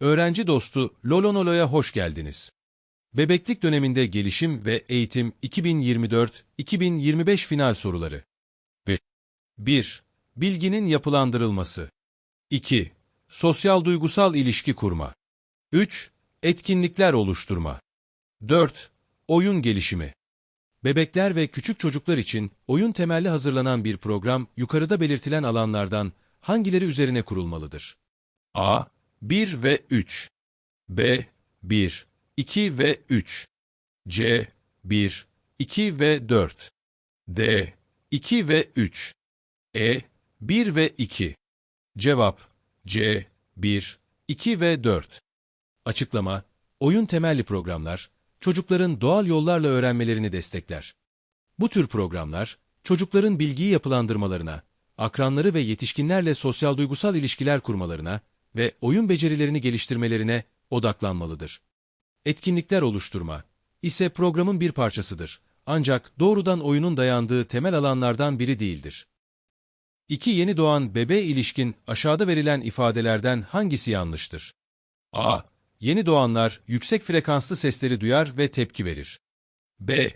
Öğrenci dostu Lolonolo'ya hoş geldiniz. Bebeklik döneminde gelişim ve eğitim 2024-2025 final soruları. 1. Bilginin yapılandırılması. 2. Sosyal duygusal ilişki kurma. 3. Etkinlikler oluşturma. 4. Oyun gelişimi. Bebekler ve küçük çocuklar için oyun temelli hazırlanan bir program yukarıda belirtilen alanlardan hangileri üzerine kurulmalıdır? A. 1 ve 3 B. 1, 2 ve 3 C. 1, 2 ve 4 D. 2 ve 3 E. 1 ve 2 Cevap C. 1, 2 ve 4 Açıklama Oyun temelli programlar, çocukların doğal yollarla öğrenmelerini destekler. Bu tür programlar, çocukların bilgiyi yapılandırmalarına, akranları ve yetişkinlerle sosyal duygusal ilişkiler kurmalarına ve oyun becerilerini geliştirmelerine odaklanmalıdır. Etkinlikler oluşturma ise programın bir parçasıdır. Ancak doğrudan oyunun dayandığı temel alanlardan biri değildir. İki yeni doğan bebeğe ilişkin aşağıda verilen ifadelerden hangisi yanlıştır? A. Yeni doğanlar yüksek frekanslı sesleri duyar ve tepki verir. B.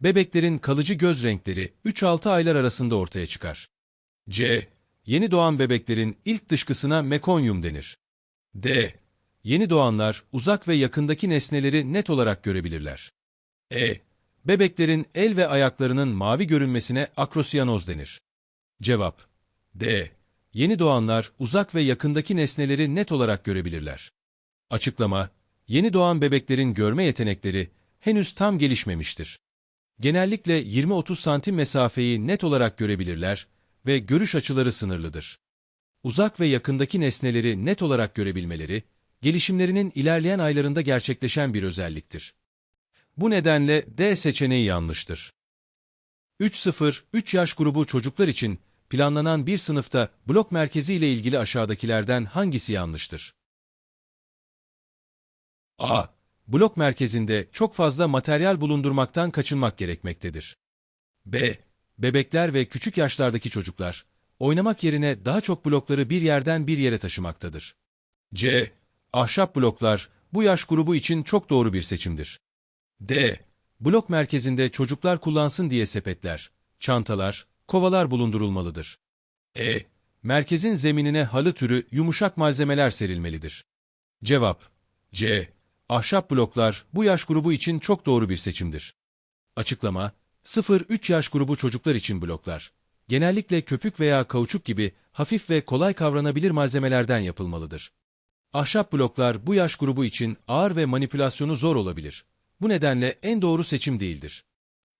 Bebeklerin kalıcı göz renkleri 3-6 aylar arasında ortaya çıkar. C. Yeni doğan bebeklerin ilk dışkısına mekonyum denir. D. Yeni doğanlar uzak ve yakındaki nesneleri net olarak görebilirler. E. Bebeklerin el ve ayaklarının mavi görünmesine akrosiyanoz denir. Cevap D. Yeni doğanlar uzak ve yakındaki nesneleri net olarak görebilirler. Açıklama Yeni doğan bebeklerin görme yetenekleri henüz tam gelişmemiştir. Genellikle 20-30 santim mesafeyi net olarak görebilirler ve görüş açıları sınırlıdır. Uzak ve yakındaki nesneleri net olarak görebilmeleri, gelişimlerinin ilerleyen aylarında gerçekleşen bir özelliktir. Bu nedenle D seçeneği yanlıştır. 3-0-3 yaş grubu çocuklar için planlanan bir sınıfta blok merkezi ile ilgili aşağıdakilerden hangisi yanlıştır? A. Blok merkezinde çok fazla materyal bulundurmaktan kaçınmak gerekmektedir. B. Bebekler ve küçük yaşlardaki çocuklar, oynamak yerine daha çok blokları bir yerden bir yere taşımaktadır. C. Ahşap bloklar, bu yaş grubu için çok doğru bir seçimdir. D. Blok merkezinde çocuklar kullansın diye sepetler, çantalar, kovalar bulundurulmalıdır. E. Merkezin zeminine halı türü yumuşak malzemeler serilmelidir. Cevap C. Ahşap bloklar bu yaş grubu için çok doğru bir seçimdir. Açıklama 0-3 yaş grubu çocuklar için bloklar. Genellikle köpük veya kauçuk gibi hafif ve kolay kavranabilir malzemelerden yapılmalıdır. Ahşap bloklar bu yaş grubu için ağır ve manipülasyonu zor olabilir. Bu nedenle en doğru seçim değildir.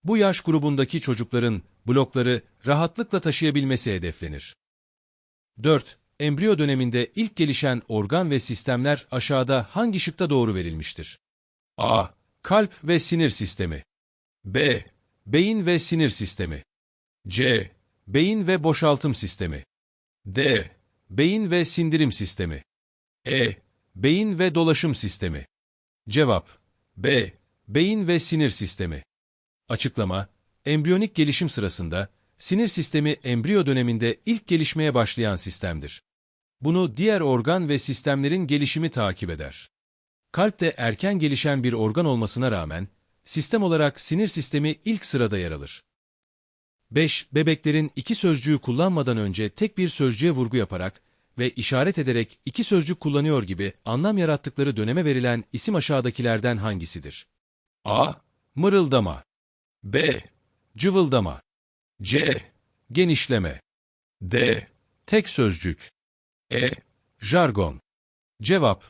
Bu yaş grubundaki çocukların blokları rahatlıkla taşıyabilmesi hedeflenir. 4. Embriyo döneminde ilk gelişen organ ve sistemler aşağıda hangi şıkta doğru verilmiştir? A. Kalp ve sinir sistemi. B. Beyin ve sinir sistemi. C. Beyin ve boşaltım sistemi. D. Beyin ve sindirim sistemi. E. Beyin ve dolaşım sistemi. Cevap B. Beyin ve sinir sistemi. Açıklama Embriyonik gelişim sırasında sinir sistemi embriyo döneminde ilk gelişmeye başlayan sistemdir. Bunu diğer organ ve sistemlerin gelişimi takip eder. Kalp de erken gelişen bir organ olmasına rağmen sistem olarak sinir sistemi ilk sırada yer alır. 5. Bebeklerin iki sözcüğü kullanmadan önce tek bir sözcüğe vurgu yaparak ve işaret ederek iki sözcük kullanıyor gibi anlam yarattıkları döneme verilen isim aşağıdakilerden hangisidir? A. Mırıldama B. Cıvıldama C. Genişleme D. Tek sözcük E. Jargon Cevap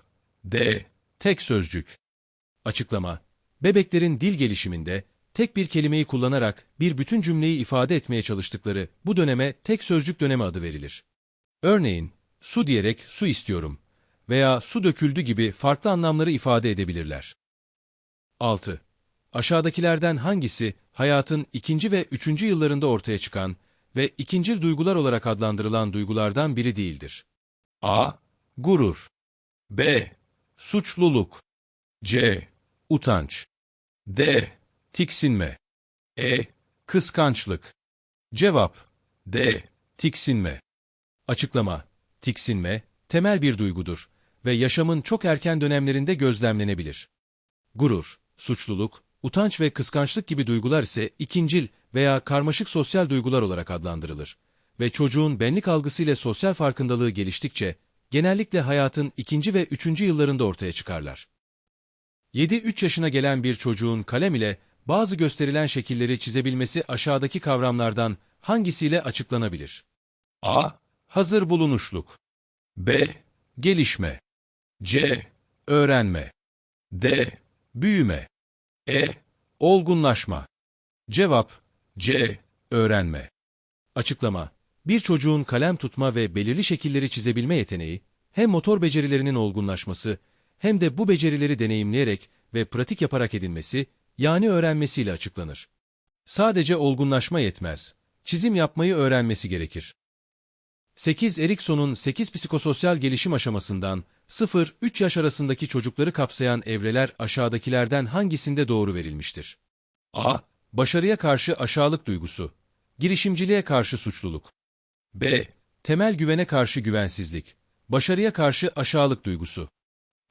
D. Tek sözcük Açıklama Bebeklerin dil gelişiminde tek bir kelimeyi kullanarak bir bütün cümleyi ifade etmeye çalıştıkları bu döneme tek sözcük dönemi adı verilir. Örneğin, su diyerek su istiyorum veya su döküldü gibi farklı anlamları ifade edebilirler. 6. Aşağıdakilerden hangisi hayatın ikinci ve üçüncü yıllarında ortaya çıkan ve ikincil duygular olarak adlandırılan duygulardan biri değildir? A. Gurur B. Suçluluk C. Utanç D. Tiksinme E. Kıskançlık Cevap D. Tiksinme Açıklama Tiksinme, temel bir duygudur ve yaşamın çok erken dönemlerinde gözlemlenebilir. Gurur, suçluluk, utanç ve kıskançlık gibi duygular ise ikincil veya karmaşık sosyal duygular olarak adlandırılır ve çocuğun benlik algısı ile sosyal farkındalığı geliştikçe genellikle hayatın ikinci ve üçüncü yıllarında ortaya çıkarlar. 7-3 yaşına gelen bir çocuğun kalem ile bazı gösterilen şekilleri çizebilmesi aşağıdaki kavramlardan hangisiyle açıklanabilir? A. Hazır bulunuşluk B. Gelişme C. Öğrenme D. Büyüme E. Olgunlaşma Cevap C. Öğrenme Açıklama Bir çocuğun kalem tutma ve belirli şekilleri çizebilme yeteneği, hem motor becerilerinin olgunlaşması, hem de bu becerileri deneyimleyerek ve pratik yaparak edinmesi, yani öğrenmesiyle açıklanır. Sadece olgunlaşma yetmez, çizim yapmayı öğrenmesi gerekir. 8 Erikson'un 8 psikososyal gelişim aşamasından 0-3 yaş arasındaki çocukları kapsayan evreler aşağıdakilerden hangisinde doğru verilmiştir? A. Başarıya karşı aşağılık duygusu. Girişimciliğe karşı suçluluk. B. Temel güvene karşı güvensizlik. Başarıya karşı aşağılık duygusu.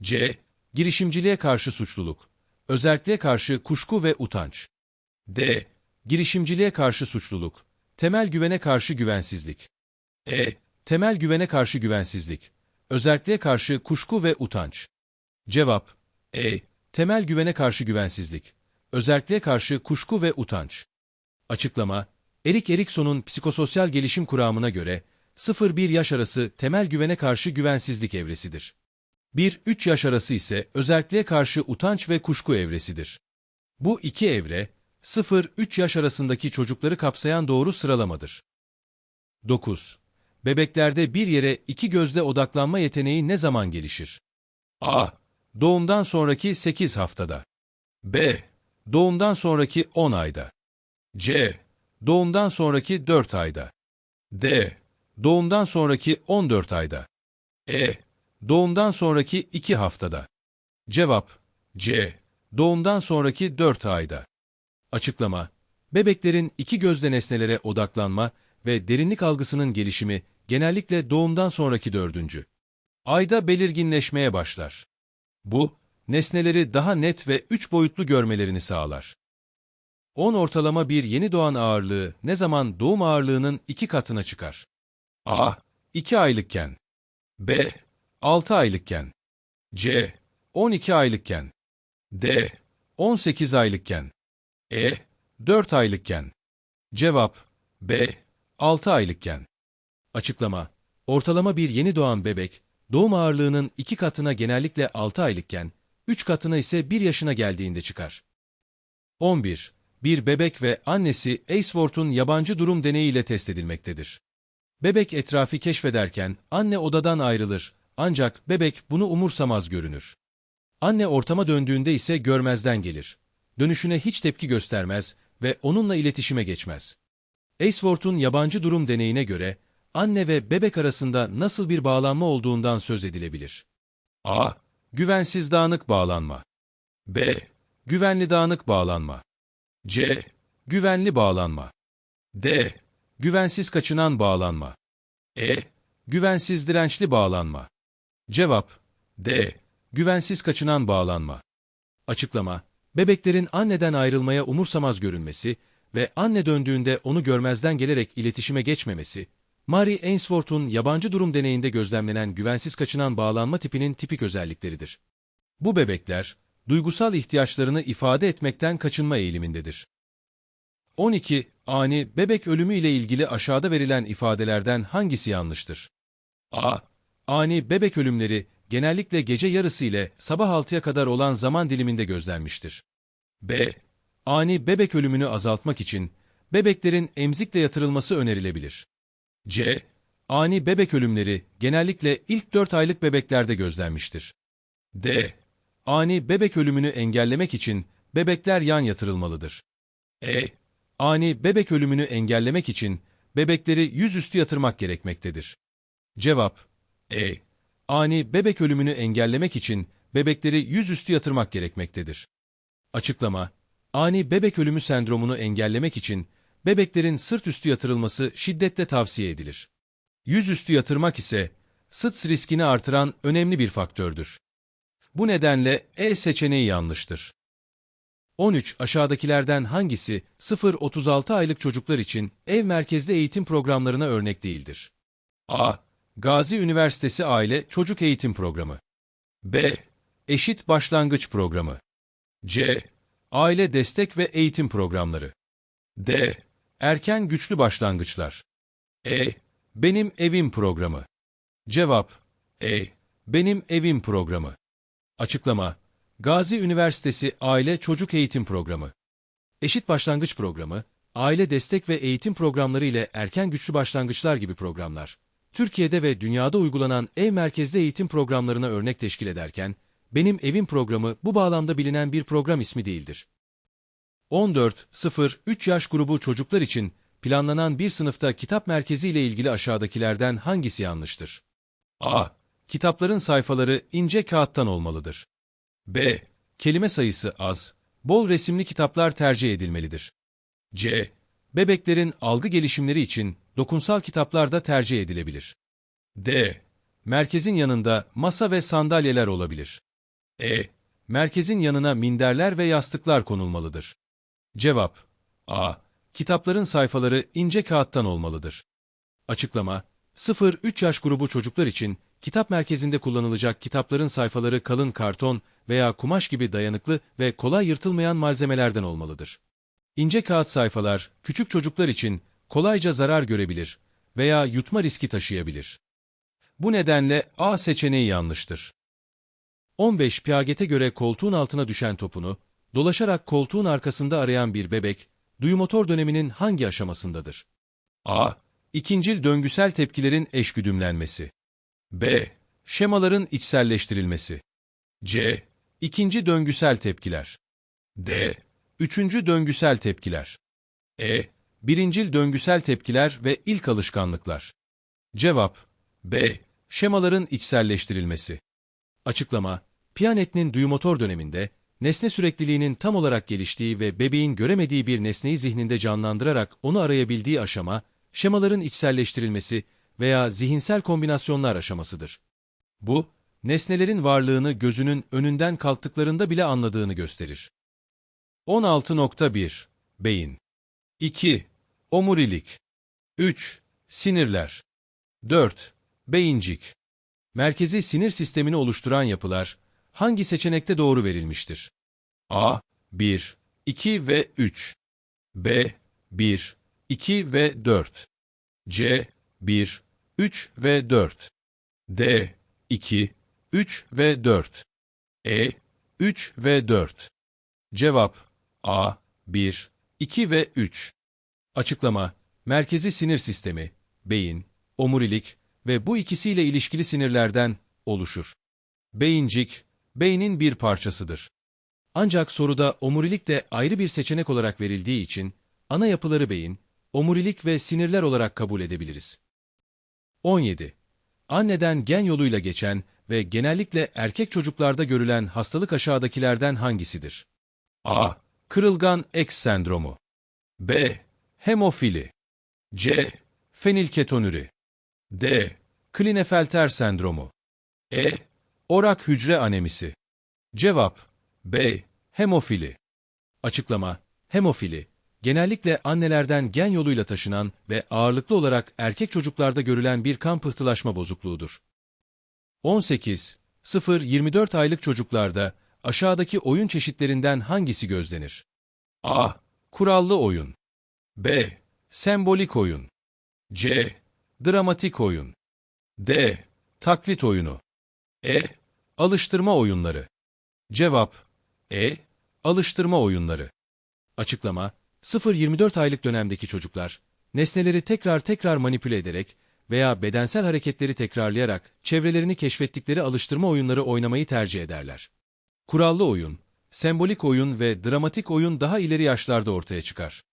C. Girişimciliğe karşı suçluluk. Özelliğe karşı kuşku ve utanç. D. Girişimciliğe karşı suçluluk. Temel güvene karşı güvensizlik. E. Temel güvene karşı güvensizlik. Özelliğe karşı kuşku ve utanç. Cevap E. Temel güvene karşı güvensizlik. Özelliğe karşı kuşku ve utanç. Açıklama Erik Erikson'un psikososyal gelişim kuramına göre 0-1 yaş arası temel güvene karşı güvensizlik evresidir. 1-3 yaş arası ise özelliğe karşı utanç ve kuşku evresidir. Bu iki evre, 0-3 yaş arasındaki çocukları kapsayan doğru sıralamadır. 9. Bebeklerde bir yere iki gözle odaklanma yeteneği ne zaman gelişir? A. Doğumdan sonraki 8 haftada. B. Doğumdan sonraki 10 ayda. C. Doğumdan sonraki 4 ayda. D. Doğumdan sonraki 14 ayda. E. Doğumdan sonraki 2 haftada. Cevap C. Doğumdan sonraki 4 ayda. Açıklama Bebeklerin iki gözle nesnelere odaklanma ve derinlik algısının gelişimi genellikle doğumdan sonraki dördüncü ayda belirginleşmeye başlar. Bu, nesneleri daha net ve üç boyutlu görmelerini sağlar. 10 ortalama bir yeni doğan ağırlığı ne zaman doğum ağırlığının iki katına çıkar? A. 2 aylıkken B. 6 aylıkken C. 12 aylıkken D. 18 aylıkken E. 4 aylıkken Cevap B. 6 aylıkken Açıklama Ortalama bir yeni doğan bebek, doğum ağırlığının iki katına genellikle 6 aylıkken, 3 katına ise 1 yaşına geldiğinde çıkar. 11. Bir bebek ve annesi Ainsworth'un yabancı durum deneyiyle test edilmektedir. Bebek etrafı keşfederken anne odadan ayrılır ancak bebek bunu umursamaz görünür. Anne ortama döndüğünde ise görmezden gelir. Dönüşüne hiç tepki göstermez ve onunla iletişime geçmez. Ainsworth'un yabancı durum deneyine göre anne ve bebek arasında nasıl bir bağlanma olduğundan söz edilebilir. A. Güvensiz dağınık bağlanma. B. Güvenli dağınık bağlanma. C. Güvenli bağlanma. D. Güvensiz kaçınan bağlanma. E. Güvensiz dirençli bağlanma. Cevap D. Güvensiz kaçınan bağlanma. Açıklama Bebeklerin anneden ayrılmaya umursamaz görünmesi ve anne döndüğünde onu görmezden gelerek iletişime geçmemesi, Mary Ainsworth'un yabancı durum deneyinde gözlemlenen güvensiz kaçınan bağlanma tipinin tipik özellikleridir. Bu bebekler, duygusal ihtiyaçlarını ifade etmekten kaçınma eğilimindedir. 12. Ani bebek ölümü ile ilgili aşağıda verilen ifadelerden hangisi yanlıştır? A. Ani bebek ölümleri genellikle gece yarısı ile sabah 6'ya kadar olan zaman diliminde gözlenmiştir. B. Ani bebek ölümünü azaltmak için bebeklerin emzikle yatırılması önerilebilir. C. Ani bebek ölümleri genellikle ilk 4 aylık bebeklerde gözlenmiştir. D. Ani bebek ölümünü engellemek için bebekler yan yatırılmalıdır. E. Ani bebek ölümünü engellemek için bebekleri yüzüstü yatırmak gerekmektedir. Cevap E. Ani bebek ölümünü engellemek için bebekleri yüzüstü yatırmak gerekmektedir. Açıklama Ani bebek ölümü sendromunu engellemek için bebeklerin sırt üstü yatırılması şiddetle tavsiye edilir. Yüzüstü yatırmak ise sıts riskini artıran önemli bir faktördür. Bu nedenle E seçeneği yanlıştır. 13. Aşağıdakilerden hangisi 0-36 aylık çocuklar için ev merkezli eğitim programlarına örnek değildir? A. Gazi Üniversitesi Aile Çocuk Eğitim Programı B. Eşit Başlangıç Programı C. Aile Destek ve Eğitim Programları D. Erken Güçlü Başlangıçlar E. Benim Evim Programı Cevap E. Benim Evim Programı Açıklama Gazi Üniversitesi Aile Çocuk Eğitim Programı Eşit Başlangıç Programı, aile destek ve eğitim programları ile erken güçlü başlangıçlar gibi programlar, Türkiye'de ve dünyada uygulanan ev merkezli eğitim programlarına örnek teşkil ederken, Benim Evim programı bu bağlamda bilinen bir program ismi değildir. 14-0-3 yaş grubu çocuklar için planlanan bir sınıfta kitap merkezi ile ilgili aşağıdakilerden hangisi yanlıştır? A. Kitapların sayfaları ince kağıttan olmalıdır. B. Kelime sayısı az, bol resimli kitaplar tercih edilmelidir. C. Bebeklerin algı gelişimleri için dokunsal kitaplar da tercih edilebilir. D. Merkezin yanında masa ve sandalyeler olabilir. E. Merkezin yanına minderler ve yastıklar konulmalıdır. Cevap A. Kitapların sayfaları ince kağıttan olmalıdır. Açıklama 0-3 yaş grubu çocuklar için kitap merkezinde kullanılacak kitapların sayfaları kalın karton veya kumaş gibi dayanıklı ve kolay yırtılmayan malzemelerden olmalıdır. İnce kağıt sayfalar küçük çocuklar için kolayca zarar görebilir veya yutma riski taşıyabilir. Bu nedenle A seçeneği yanlıştır. 15 Piaget'e göre koltuğun altına düşen topunu, dolaşarak koltuğun arkasında arayan bir bebek, duyumotor döneminin hangi aşamasındadır? A. İkincil döngüsel tepkilerin eşgüdümlenmesi. B. Şemaların içselleştirilmesi. C. İkinci döngüsel tepkiler. D. Üçüncü döngüsel tepkiler. E. Birincil döngüsel tepkiler ve ilk alışkanlıklar. Cevap B. Şemaların içselleştirilmesi. Açıklama, Piyanet'in duyumotor döneminde, nesne sürekliliğinin tam olarak geliştiği ve bebeğin göremediği bir nesneyi zihninde canlandırarak onu arayabildiği aşama, şemaların içselleştirilmesi veya zihinsel kombinasyonlar aşamasıdır. Bu, nesnelerin varlığını gözünün önünden kalktıklarında bile anladığını gösterir. 16.1 Beyin 2. Omurilik 3. Sinirler 4. Beyincik Merkezi sinir sistemini oluşturan yapılar hangi seçenekte doğru verilmiştir? A. 1, 2 ve 3 B. 1, 2 ve 4 C. 1, 3 ve 4 D. 2, 3 ve 4 E. 3 ve 4 Cevap A. 1, 2 ve 3 Açıklama Merkezi sinir sistemi, beyin, omurilik ve bu ikisiyle ilişkili sinirlerden oluşur. Beyincik, beynin bir parçasıdır. Ancak soruda omurilik de ayrı bir seçenek olarak verildiği için ana yapıları beyin, omurilik ve sinirler olarak kabul edebiliriz. 17. Anneden gen yoluyla geçen ve genellikle erkek çocuklarda görülen hastalık aşağıdakilerden hangisidir? A. Kırılgan X sendromu B. Hemofili C. Fenilketonüri D. Klinefelter sendromu E. Orak hücre anemisi Cevap B. Hemofili Açıklama Hemofili, genellikle annelerden gen yoluyla taşınan ve ağırlıklı olarak erkek çocuklarda görülen bir kan pıhtılaşma bozukluğudur. 18. 0-24 aylık çocuklarda aşağıdaki oyun çeşitlerinden hangisi gözlenir? A. Kurallı oyun B. Sembolik oyun C. Dramatik oyun D. Taklit oyunu E. Alıştırma oyunları Cevap E. Alıştırma oyunları Açıklama 0-24 aylık dönemdeki çocuklar, nesneleri tekrar tekrar manipüle ederek veya bedensel hareketleri tekrarlayarak çevrelerini keşfettikleri alıştırma oyunları oynamayı tercih ederler. Kurallı oyun, sembolik oyun ve dramatik oyun daha ileri yaşlarda ortaya çıkar.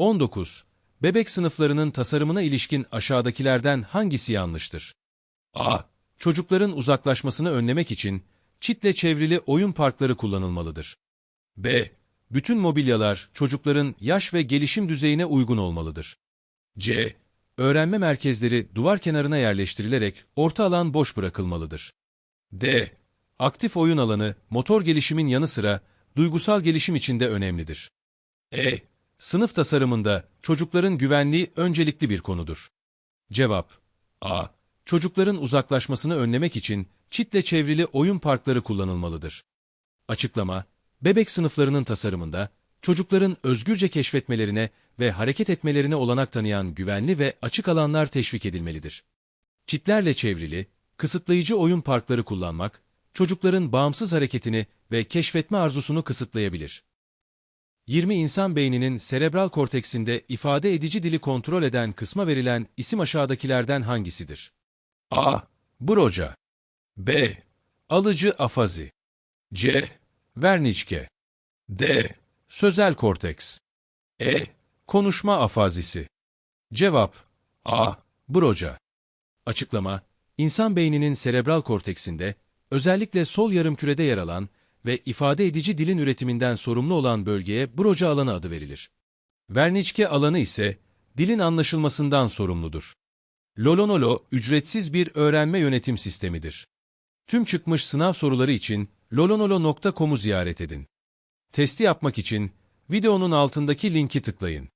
19. Bebek sınıflarının tasarımına ilişkin aşağıdakilerden hangisi yanlıştır? A. Çocukların uzaklaşmasını önlemek için çitle çevrili oyun parkları kullanılmalıdır. B. Bütün mobilyalar çocukların yaş ve gelişim düzeyine uygun olmalıdır. C. öğrenme merkezleri duvar kenarına yerleştirilerek orta alan boş bırakılmalıdır. D. Aktif oyun alanı, motor gelişimin yanı sıra duygusal gelişim için de önemlidir. E. Sınıf tasarımında çocukların güvenliği öncelikli bir konudur. Cevap A. Çocukların uzaklaşmasını önlemek için çitle çevrili oyun parkları kullanılmalıdır. Açıklama, bebek sınıflarının tasarımında çocukların özgürce keşfetmelerine ve hareket etmelerine olanak tanıyan güvenli ve açık alanlar teşvik edilmelidir. Çitlerle çevrili, kısıtlayıcı oyun parkları kullanmak, çocukların bağımsız hareketini ve keşfetme arzusunu kısıtlayabilir. 20 insan beyninin serebral korteksinde ifade edici dili kontrol eden kısma verilen isim aşağıdakilerden hangisidir? A. Broca B. Alıcı afazi C. Wernicke D. Sözel korteks E. Konuşma afazisi Cevap A. Broca Açıklama, insan beyninin serebral korteksinde, özellikle sol yarımkürede yer alan ve ifade edici dilin üretiminden sorumlu olan bölgeye broca alanı adı verilir. Wernicke alanı ise dilin anlaşılmasından sorumludur. Lolonolo ücretsiz bir öğrenme yönetim sistemidir. Tüm çıkmış sınav soruları için lolonolo.com'u ziyaret edin. Testi yapmak için videonun altındaki linki tıklayın.